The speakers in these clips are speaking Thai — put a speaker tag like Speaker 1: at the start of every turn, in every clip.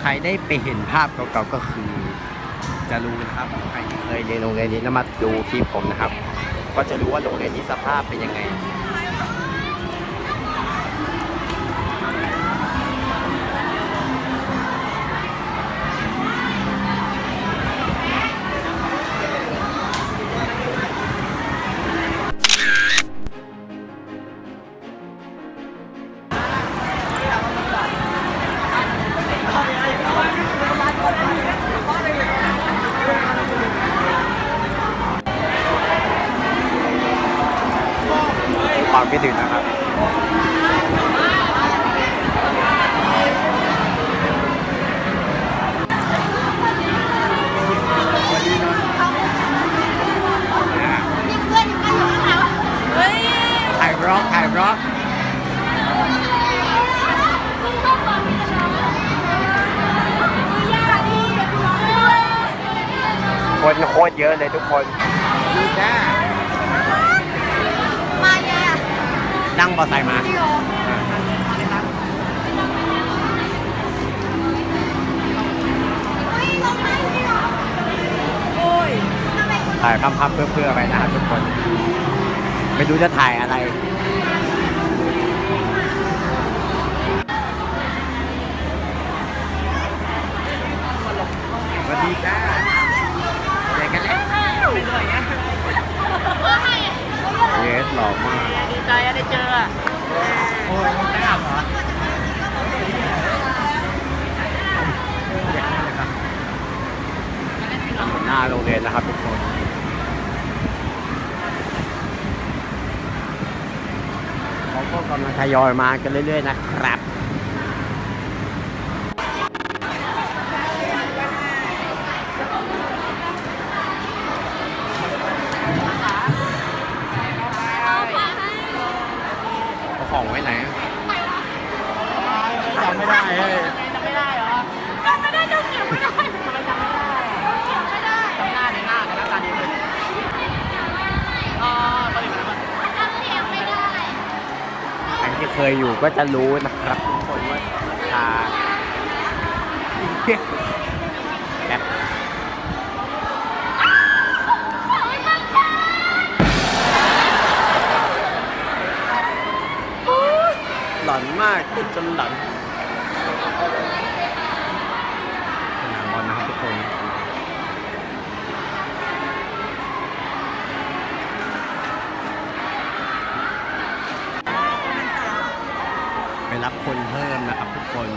Speaker 1: ใครได้ไปเห็นภาพเก่าๆก็คือ จะรู้นะครับ ใครที่เคยเรียนโรงเรียนนี้แล้วมาดูคลิปผมนะครับ ก็จะรู้ว่าโรงเรียนนี้สภาพเป็นยังไง ตรเยอะเลยทุกคนดูจ้า
Speaker 2: มาไงอะ
Speaker 1: นั่งบอไซค์มา
Speaker 2: พี่โอเฮ้ยลงมาพี่โอโอ้ยทำไมคุณ
Speaker 1: ถ่ายพับๆเพื่อๆไปนะครับทุกคน ไม่รู้จะถ่ายอะไร หล่อมาก
Speaker 2: ดีใจอะได้เจอ
Speaker 1: โอ้ยได้อาบเหรอหน้าโรงเรียนนะครับทุกคนเขาก็กำลังทยอยมากันเรื่อยๆนะครับ เอาของไว้ไหนจำไม่ได้เฮ้ย
Speaker 2: จำไม่ได้เหรอจำไม่ได้จำเก็บไม่ได้ทำไมจำไม่ได้เก็บไม่ได้
Speaker 3: หน้าในหน้าในหน้าตาดีเลยอ๋อตอนนี้มัน
Speaker 2: จำเสียงไม่ได้
Speaker 1: ใครที่เค ยอยู่ก็จะรู้นะครับทุกคนว่าทาแบบหลอนมากจนหลอน ไปรับคนเพิ่มนะครับทุกคน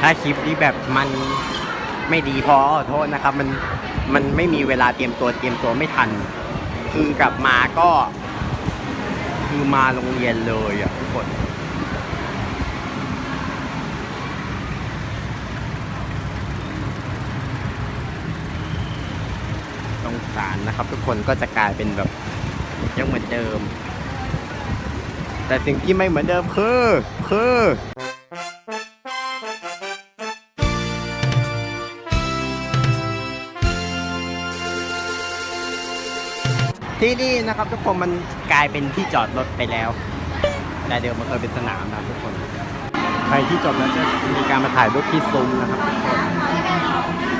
Speaker 1: ถ้าคลิปนี้แบบมันไม่ดีพอโทษนะครับ มันมันไม่มีเวลาเตรียมตัวเตรียมตัวไม่ทัน คือกลับมาก็ คือมาโรงเรียนเลยอะทุกคนตรงสารนะครับ ทุกคนก็จะกลายเป็นแบบยังเหมือนเดิม แต่สิ่งที่ไม่เหมือนเดิมคือคือที่นี่นะครับทุกคนมันกลายเป็นที่จอดรถไปแล้วแต่เดิมมันเคยเป็นสนามนะทุกคน ใครที่จบแล้วจะมีการมาถ่ายรูปที่ซุ้มนะครับทุกคน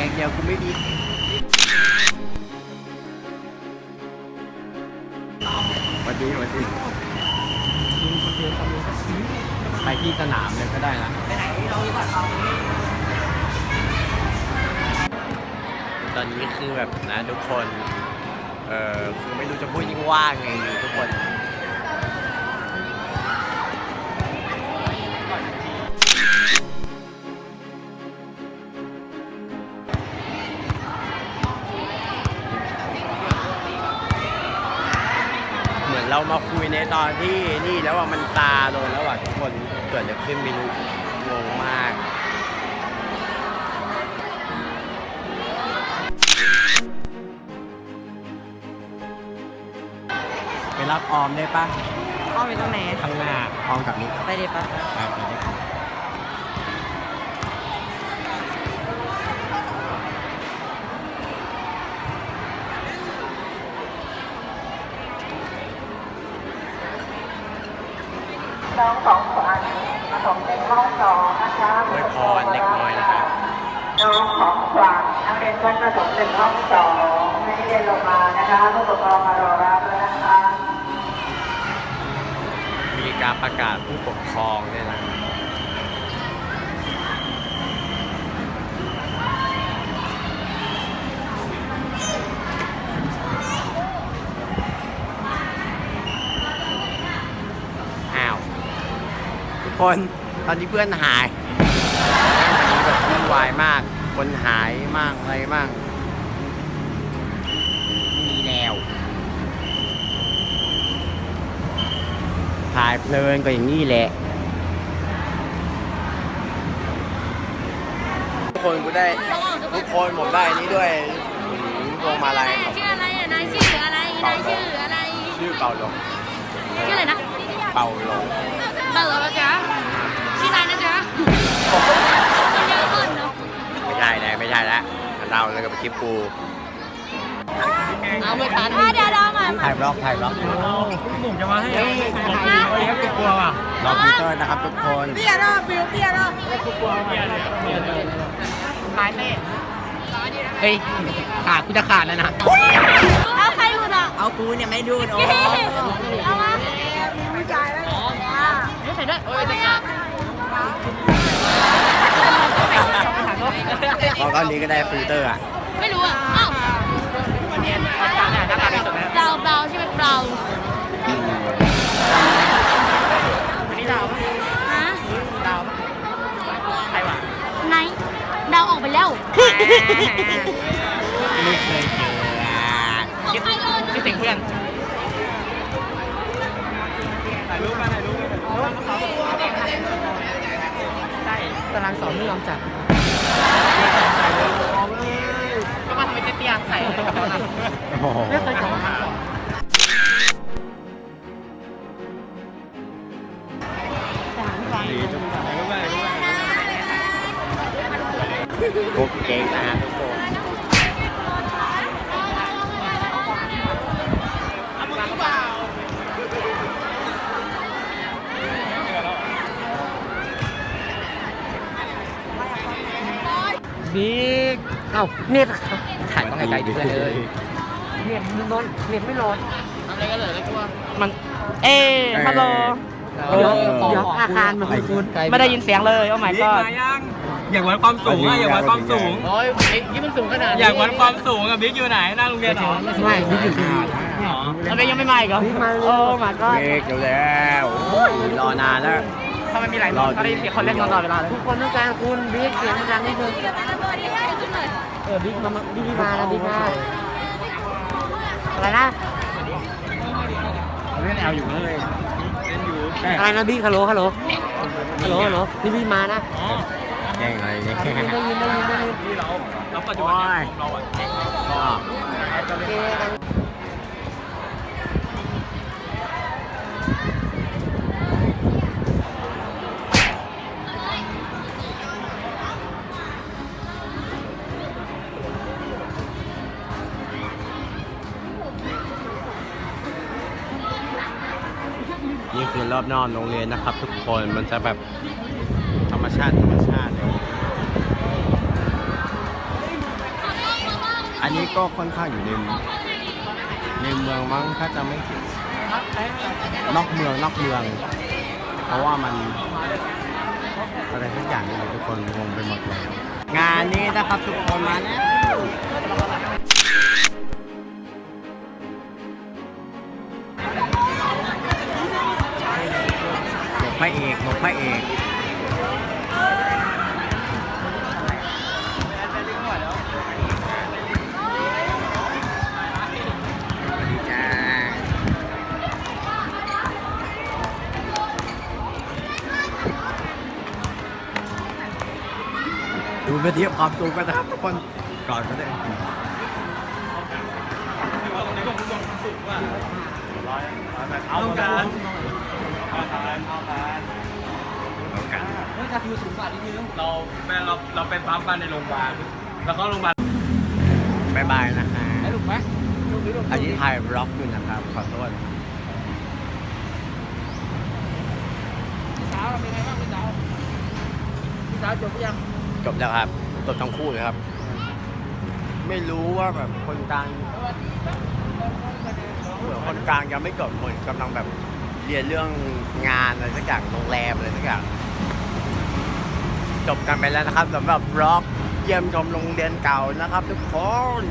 Speaker 1: กงเดียวกูไม่มีวัสดีสวัสดีไปที่สนามเลยก็ได้นะตอนนี้คือแบบนะทุกคน เออคือไม่รู้จะพูดยิ่งว่าไงทุกคน มือนเรามาคุยในตอนที่นี่แล้วว่ามันซาลงแล้วอะทุกคนเกิดอะไรขึ้นไม่รู้งงมาก ไปรับออมได้ปะ
Speaker 3: อ้อมไปตรงไหน
Speaker 1: ข้างหน้าออมกับนี้
Speaker 3: ไปเดี๋ยวปะ
Speaker 1: ครับ ไปเลยองสองนะคะอวยพรเล็กน้อยนะครับ
Speaker 4: น้องของขวัญนักเรียนชั้นประถมหนึ่งห้องสองไม่ได้เรียนลงมานะคะผู้ปกครองมารอรับแล้วนะคะ
Speaker 1: มีการประกาศผู้ปกครองด้วยนะ ทุก คน ตอนนี้เพื่อนหายวันนี้แบบวุ่นวายมาก คนหายมากอะไรมาก มีแล้วถ่ายเพลินก็อย่างนี้แหละ ทุกคนกูได้ ทุกคนผมได้อันนี้ด้วยอืมพวงมาลัยของ
Speaker 2: ชื่ออะไรอะนายชื่ออะไรนายชื่ออะไร
Speaker 1: ชื่อเป่าหลง
Speaker 2: ชื่ออะไรนะ
Speaker 1: เป่าหลง
Speaker 2: เปิดแล้วจ๊ะชื่อ นายนะจ๊ะเยอะขึ้นเนาะ
Speaker 1: ไม่ใช่แล้วไม่ใช่แล้วเราเลยกับคลิปกู
Speaker 3: เอาไม่ทัน
Speaker 2: อะเดี๋ยวเดี๋ยวมา
Speaker 1: ถ่ายบล็อกถ่ายบล็อก
Speaker 3: ผมจะมาให้
Speaker 1: กลัวว่ะรอฟิลเตอร์นะครับทุกคน
Speaker 2: เตี้ยเนาะฟิวเตี้ยเนาะ
Speaker 3: ลายเต้เฮ้ยขาดกูจะขาดแล้วนะ
Speaker 2: เอาใครดูอะ
Speaker 3: เอากูเนี่ยไม่ดูโอ้
Speaker 2: เอามาไม่จ่ายแล้วไม่ใส่ด้วยโอ้ยจะขาด
Speaker 1: พอก้อนนี้ก็ได้ฟิลเตอร์อะ
Speaker 2: ไม่รู้อะอ้าว
Speaker 3: วันนี้อาจารย์เนี่ยหน้าตาดีสุดแล้ว
Speaker 2: เบาเบาใช่ไหมเบา
Speaker 3: วันนี้ดาว
Speaker 2: ฮะ
Speaker 3: ดาวใครวะ
Speaker 2: ไหนเดาออกไปแล้ว
Speaker 1: ไม่เคยเจออะ
Speaker 3: คิดคิดถึงเพื่อนถ่ายรูปกันถ่ายรูปกันใช่ ตารางสอนไม่ยอมจัดก็มาทำเป็นเตี้ยๆใส่กับเรา
Speaker 1: โอ้โห
Speaker 3: ไม่เคยจัดมาก่อน
Speaker 1: ดีทุกคนกุ๊กเก่งนะฮะทุกคน
Speaker 3: บิ๊กเอ้าเน็ตถ่ายต้องไกลๆดิเพื่อนเลยเน็ตมันนอนเน็ตไม่นอนทำอะไรกันเลยแล้วกูว่ามัน เอ้ฮัลโหล
Speaker 1: เดี๋ยว
Speaker 3: เดี๋ยวอาคารมันคุ้นไม่ได้ยินเสียงเลยโอ้ my
Speaker 5: บิ๊ก
Speaker 3: god
Speaker 5: มายังอยากวัดความสูงอะอยากวัดความสูง
Speaker 3: โอ้ยยี่มันสูงขนาด
Speaker 5: อยากวัดความสูงอะบิ๊กอยู่ไหนหน้าโรงเรียนเหรอ
Speaker 3: ไม่บิ๊กอยู่ที่แล้วบิ๊กยังไม่มาอีกเหรอโอ้ my god
Speaker 1: เบรกแล้วโอ้ยรอนานแล้ว
Speaker 3: ทำไมมีหลายรอบเขาได้ยินเสียงคนเล่นตลอดเวลาเลยทุกคนต้องการคุณบิ๊กเสียงดังนิดนึงเออบิ๊กมาบิ๊กมาแล้วบิ๊กมาอะไรนะ
Speaker 5: เล่นแอลอยู่เลยเล่นอยู่แต่
Speaker 3: อะไรนะบิ๊กฮัลโหลฮัลโหลฮัลโหลฮัลโหลนี่บิ๊กมานะ
Speaker 1: แกล้งอะไรเนี่ย
Speaker 3: ได้ยินได้ยินได้ยินได้ยิน
Speaker 5: ที่เราเราปัจจุบันเนี่ยเราอะเก่ง
Speaker 3: อเค
Speaker 1: นี่คือรอบนอกโรงเรียนนะครับ ทุกคนมันจะแบบธรรมชาติธรรมชาติเลยอันนี้ก็ค่อนข้างอยู่ในในเมืองมั้งถ้าจะไม่ผิดนอกเมืองนอกเมือง เพราะว่ามันอะไรทุกอย่างนี่ทุกคนงงไปหมดเลยงานนี้นะครับทุกคนมาแล้ว พระเอกหมกพระเอกดูไปเทียบความสูงกันนะครับทุกคนก่อนก็ได้
Speaker 5: เอากัน เอากันเอากัน
Speaker 1: เอากัน
Speaker 3: เฮ้ยกาฟิวสูงกว่านิดนึง
Speaker 5: เราแม่เราเราเป็นปั๊มกันในโรงพยาบาลแล้วก็โรงพยาบาล
Speaker 1: บายบายนะคะ
Speaker 3: ได้ถูกไหม
Speaker 1: อันนี้ถ่ายบล็อกอยู่นะครับ ขอโทษ
Speaker 3: พี่สาวเราเป็นไงบ้างพี่สาวพี่สาวจบหรือยัง
Speaker 1: จบแล้วครับจบทั้งคู่เลยครับ ไม่รู้ว่าแบบคนกลางเหมือนคนกลางยังไม่จบเหมือนกำลังแบบ เรียนเรื่องงานอะไรสักอย่างโรงแรมอะไรสักอย่างจบกันไปแล้วนะครับสำหรับบล็อกเยี่ยมชมโรงเรียนเก่านะครับ ทุกคน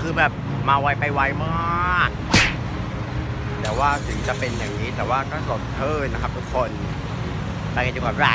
Speaker 1: คือแบบมาไวไปไวมาก แต่ว่าถึงจะเป็นอย่างนี้แต่ว่าก็สดเทินนะครับทุกคนไปกันดีกว่าไร